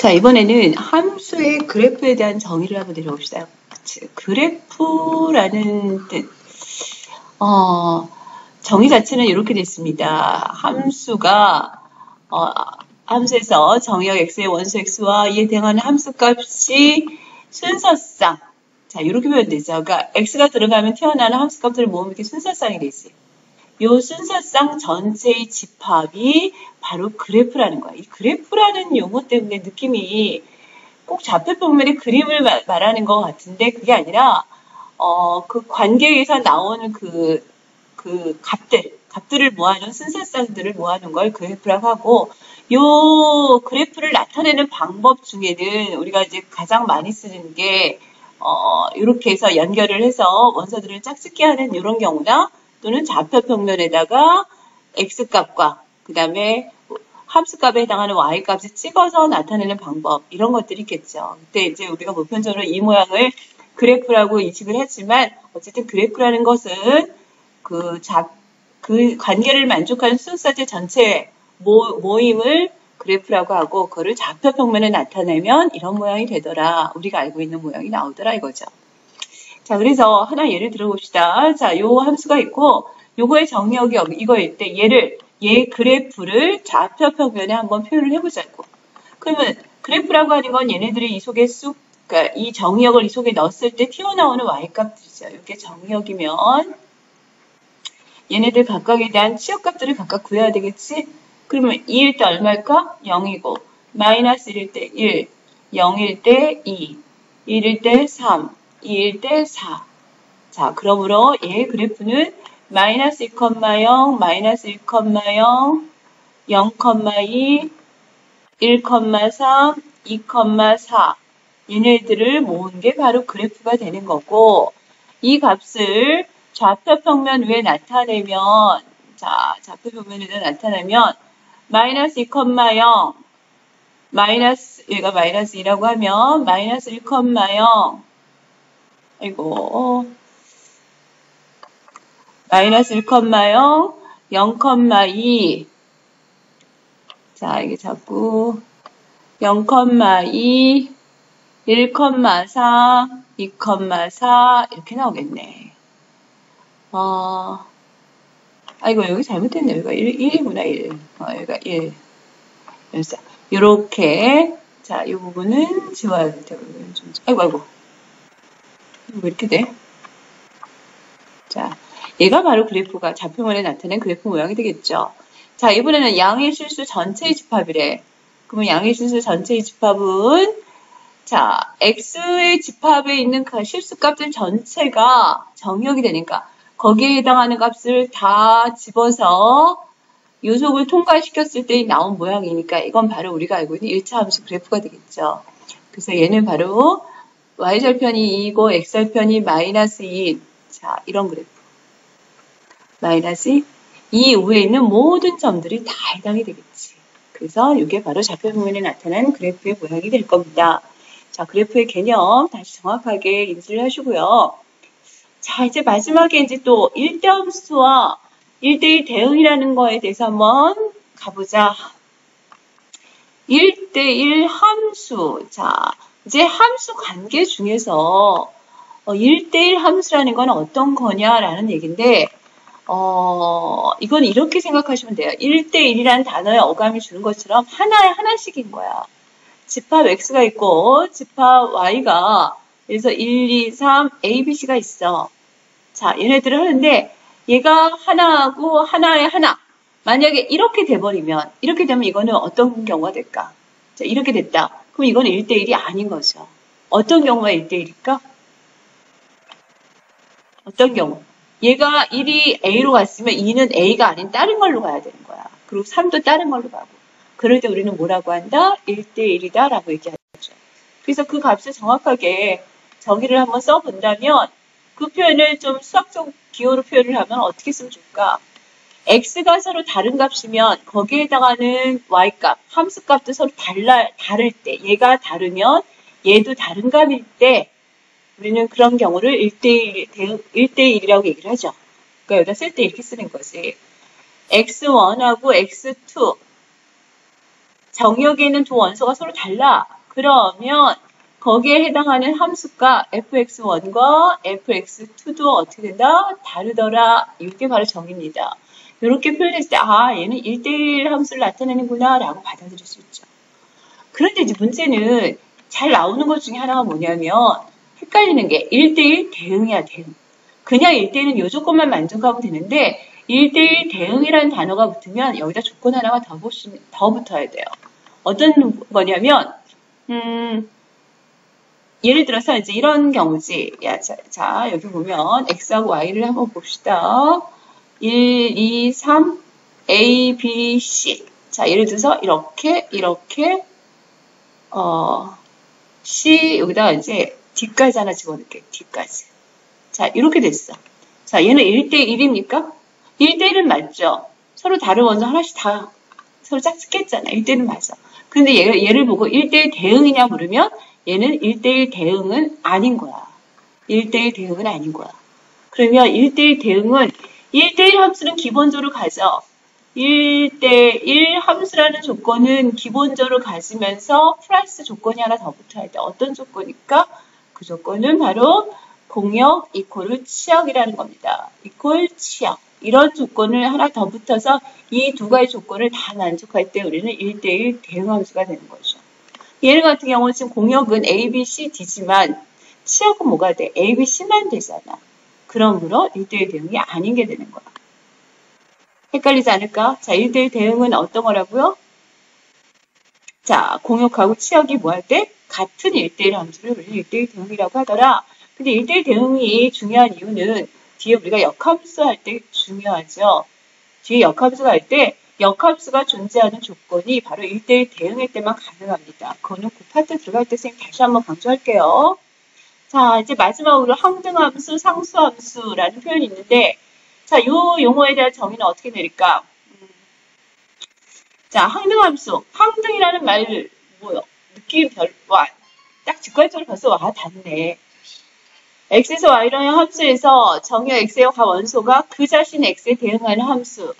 자, 이번에는 함수의 그래프에 대한 정의를 한번 내려봅시다. 그래프라는 뜻, 어, 정의 자체는 이렇게 됐습니다. 함수가, 어, 함수에서 정의역 x의 원수 x와 이에 대응하는 함수 값이 순서상, 자, 이렇게 표현되죠. 그러니까 x가 들어가면 튀어나오는 함수 값들을 모으면 이렇게 순서상이 되지. 요 순서상 전체의 집합이 바로 그래프라는 거야. 이 그래프라는 용어 때문에 느낌이 꼭 좌표평면의 그림을 마, 말하는 것 같은데 그게 아니라 어, 그 관계에서 나오는 그, 그 값들, 값들을 모아놓은 순서상들을 모아놓은 걸 그래프라고 하고 요 그래프를 나타내는 방법 중에는 우리가 이제 가장 많이 쓰는 게 어, 이렇게 해서 연결을 해서 원소들을 짝짓기 하는 이런 경우나 또는 좌표 평면에다가 x값과 그 다음에 함수값에 해당하는 y값을 찍어서 나타내는 방법 이런 것들이 있겠죠. 그때 이제 우리가 보편적으로 이 모양을 그래프라고 인식을 했지만 어쨌든 그래프라는 것은 그, 자, 그 관계를 만족하는 수사제 전체 모, 모임을 그래프라고 하고 그거를 좌표 평면에 나타내면 이런 모양이 되더라. 우리가 알고 있는 모양이 나오더라 이거죠. 자, 그래서 하나 예를 들어봅시다. 자, 요 함수가 있고, 요거의 정의역이 이거일 때 얘를, 얘 그래프를 좌표 평면에 한번 표현을 해보자고. 그러면 그래프라고 하는 건 얘네들이 이 속에 쑥, 그러니까 이 정의역을 이 속에 넣었을 때 튀어나오는 y값들이죠. 이렇게 정의역이면 얘네들 각각에 대한 치역값들을 각각 구해야 되겠지? 그러면 2일 때 얼마일까? 0이고, 마이너스 1일 때 1, 0일 때 2, 1일 때 3, 2일 때 4. 자, 그러므로 얘 그래프는 마이너스 2,0, 마이너스 1,0, 0,2, 1,3, 2,4 얘네들을 모은 게 바로 그래프가 되는 거고 이 값을 좌표평면 위에 나타내면 자 좌표평면 위에 나타내면 마이너스 2,0 마이너스 얘가 마이너스 2라고 하면 마이너스 1,0아 이고 마이너스 1,0 0,2 자, 이게 자꾸 0,2 1,4 2,4 이렇게 나오겠네. 어, 아이고 여기 잘못됐네. 여기가 1, 1이구나 1. 어, 여기가 1. 그래서 이렇게 자, 이 부분은 지워야 돼. 아이고 아이고. 왜 이렇게 돼? 자, 얘가 바로 그래프가 좌표면에 나타낸 그래프 모양이 되겠죠. 자, 이번에는 양의 실수 전체의 집합이래. 그러면 양의 실수 전체의 집합은 자, x의 집합에 있는 그 실수 값들 전체가 정역이 되니까 거기에 해당하는 값을 다 집어서 요속을 통과시켰을 때 나온 모양이니까 이건 바로 우리가 알고 있는 1차 함수 그래프가 되겠죠. 그래서 얘는 바로 y절편이 2이고 x절편이 마이너스 2인 자 이런 그래프 마이너스 2 위에 있는 모든 점들이 다 해당이 되겠지. 그래서 이게 바로 좌표평면에 나타난 그래프의 모양이 될 겁니다. 자 그래프의 개념 다시 정확하게 인지를 하시고요. 자 이제 마지막에 이제 또 1대 함수와 1대1 대응이라는 거에 대해서 한번 가보자. 1대1 함수. 자, 이제 함수 관계 중에서 어, 1대1 함수라는 건 어떤 거냐라는 얘기인데 어, 이건 이렇게 생각하시면 돼요. 1대1이라는 단어에 어감이 주는 것처럼 하나에 하나씩인 거야. 집합 x가 있고 집합 y가 그래서 1, 2, 3, a, b, c가 있어. 자, 얘네들을 하는데 얘가 하나하고 하나에 하나. 만약에 이렇게 돼버리면 이렇게 되면 이거는 어떤 경우가 될까? 자, 이렇게 됐다. 그럼 이건 1대1이 아닌 거죠. 어떤 경우가 1대1일까? 어떤 경우? 얘가 1이 A로 갔으면 2는 A가 아닌 다른 걸로 가야 되는 거야. 그리고 3도 다른 걸로 가고. 그럴 때 우리는 뭐라고 한다? 1대1이다 라고 얘기하죠. 그래서 그 값을 정확하게 정의를 한번 써본다면 그 표현을 좀 수학적 기호로 표현을 하면 어떻게 쓰면 좋을까? X가 서로 다른 값이면 거기에 해당하는 y값, 함수값도 서로 달라, 다를 때, 얘가 다르면 얘도 다른 값일 때 우리는 그런 경우를 1대1, 1대1이라고 얘기를 하죠. 그러니까 여기다 쓸 때 이렇게 쓰는 거지. x1하고 x2. 정역에 있는 두 원소가 서로 달라. 그러면 거기에 해당하는 함수가 fx1과 fx2도 어떻게 된다? 다르더라. 이게 바로 정입니다. 이렇게 표현했을 때, 아, 얘는 1대1 함수를 나타내는구나, 라고 받아들일 수 있죠. 그런데 이제 문제는 잘 나오는 것 중에 하나가 뭐냐면, 헷갈리는 게 1대1 대응이야, 대응. 그냥 1대1은 요 조건만 만족하면 되는데, 1대1 대응이라는 단어가 붙으면 여기다 조건 하나가 더, 붙, 더 붙어야 돼요. 어떤 거냐면, 음, 예를 들어서 이제 이런 경우지. 야, 자, 자, 여기 보면 x하고 y를 한번 봅시다. 1, 2, 3, a, b, c. 자, 예를 들어서 이렇게, 이렇게, 어, c, 여기다가 이제 d까지 하나 집어넣을게요. d까지. 자, 이렇게 됐어. 자, 얘는 1대1입니까? 1대1은 맞죠? 서로 다른 원소 하나씩 다 서로 짝짓겠잖아. 1대1은 맞아. 근데 얘, 얘를 보고 1대1 대응이냐 물으면 얘는 1대1 대응은 아닌 거야. 1대1 대응은 아닌 거야. 그러면 1대1 대응은 1대1 함수는 기본적으로 가져. 1대1 함수라는 조건은 기본적으로 가지면서 플러스 조건이 하나 더 붙어야 돼. 어떤 조건일까? 그 조건은 바로 공역 이퀄 치역이라는 겁니다. 이퀄 치역. 이런 조건을 하나 더 붙어서 이 두 가지 조건을 다 만족할 때 우리는 1대1 대응 함수가 되는 거죠. 얘를 같은 경우는 지금 공역은 A, B, C, D지만 치역은 뭐가 돼? A, B, C만 되잖아. 그러므로 1대1 대응이 아닌 게 되는 거야. 헷갈리지 않을까? 자, 1대1 대응은 어떤 거라고요? 자, 공역하고 치역이 뭐 할 때? 같은 1대1 함수를 우리는 1대1 대응이라고 하더라. 근데 1대1 대응이 중요한 이유는 뒤에 우리가 역함수 할 때 중요하죠. 뒤에 역함수가 할때 역함수가 존재하는 조건이 바로 1대1 대응일 때만 가능합니다. 그거는 그 파트 들어갈 때 선생님 다시 한번 강조할게요. 자, 이제 마지막으로 항등함수, 상수함수라는 표현이 있는데, 자, 이 용어에 대한 정의는 어떻게 내릴까? 음, 자, 항등함수. 항등이라는 말, 뭐요? 느낌 별, 와, 딱 직관적으로 벌써 와, 닿네. x에서 y라는 함수에서 정의 x의 원소가 그 자신 x에 대응하는 함수.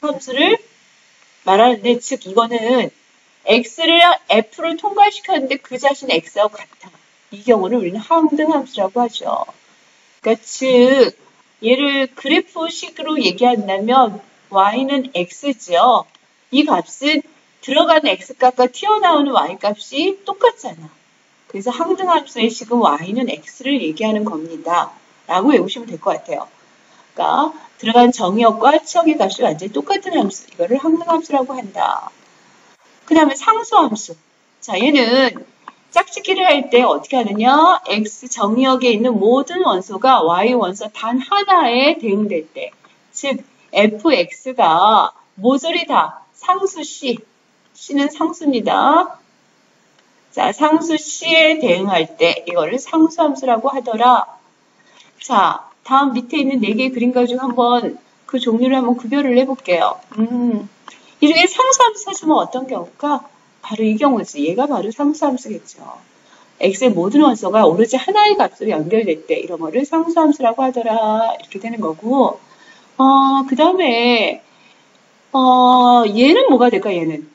함수를 말하는데 즉 이거는 x를 f를 통과시켰는데 그 자신 x하고 같아. 이 경우를 우리는 항등함수라고 하죠. 그러니까 즉 얘를 그래프식으로 얘기한다면 y는 x죠. 이 값은 들어가는 x값과 튀어나오는 y값이 똑같잖아. 그래서 항등함수의 식은 y는 x를 얘기하는 겁니다. 라고 외우시면 될 것 같아요. 그러니까 들어간 정의역과 치역의 값이 완전히 똑같은 함수. 이거를 항등함수라고 한다. 그 다음에 상수함수. 자, 얘는 짝짓기를 할 때 어떻게 하느냐? x 정의역에 있는 모든 원소가 y 원소 단 하나에 대응될 때. 즉, fx가 모조리 다 상수 c. c는 상수입니다. 자, 상수 c에 대응할 때 이거를 상수함수라고 하더라. 자, 다음 밑에 있는 네 개의 그림 가지고 한번 그 종류를 한번 구별을 해볼게요. 음, 이 중에 상수함수 찾으면 어떤 경우가? 바로 이 경우지. 얘가 바로 상수함수겠죠. x의 모든 원소가 오로지 하나의 값으로 연결될 때 이런 거를 상수함수라고 하더라. 이렇게 되는 거고, 어, 그 다음에, 어, 얘는 뭐가 될까, 얘는?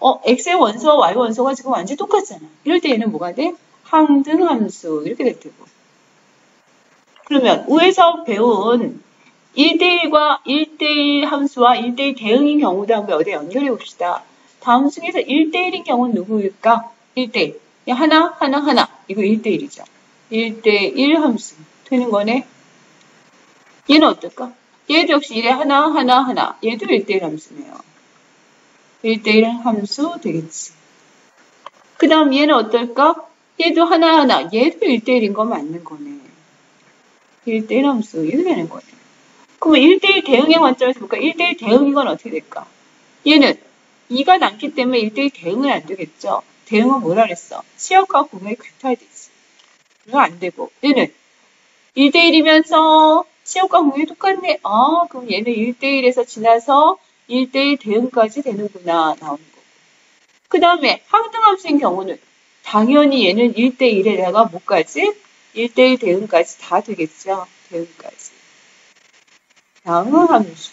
어, x의 원소와 y 원소가 지금 완전히 똑같잖아. 이럴 때 얘는 뭐가 돼? 항등함수. 이렇게 될 테고. 그러면 우에서 배운 1대1과 1대1 함수와 1대1 대응인 경우도 한번 어디 연결해 봅시다. 다음 중에서 1대1인 경우는 누구일까? 1대1. 하나, 하나, 하나. 이거 1대1이죠. 1대1 함수. 되는 거네. 얘는 어떨까? 얘도 역시 1에 하나, 하나, 하나. 얘도 1대1 함수네요. 1대1 함수 되겠지. 그 다음 얘는 어떨까? 얘도 하나하나. 얘도 1대1인 거 맞는 거네. 1대1 함수 이렇게 되는 거예요. 그러면 1대1 대응의 관점에서 볼까? 1대1 대응인 건 어떻게 될까? 얘는 2가 남기 때문에 1대1 대응은 안 되겠죠. 대응은 뭐라 그랬어? 치역과 공역이 같아야 되지. 그거 안 되고 얘는 1대1이면서 치역과 공역이 똑같네. 아 그럼 얘는 1대1에서 지나서 1대1 대응까지 되는구나 나오는 거고. 그 다음에 항등함수인 경우는 당연히 얘는 1대1에다가 뭐까지? 1대1 대응까지 다 되겠죠. 대응까지. 양의 함수.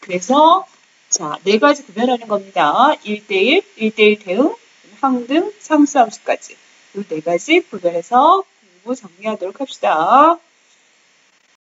그래서 자, 네 가지 구별하는 겁니다. 1대1, 1대1 대응, 항등, 상수함수까지. 이 네 가지 구별해서 공부 정리하도록 합시다.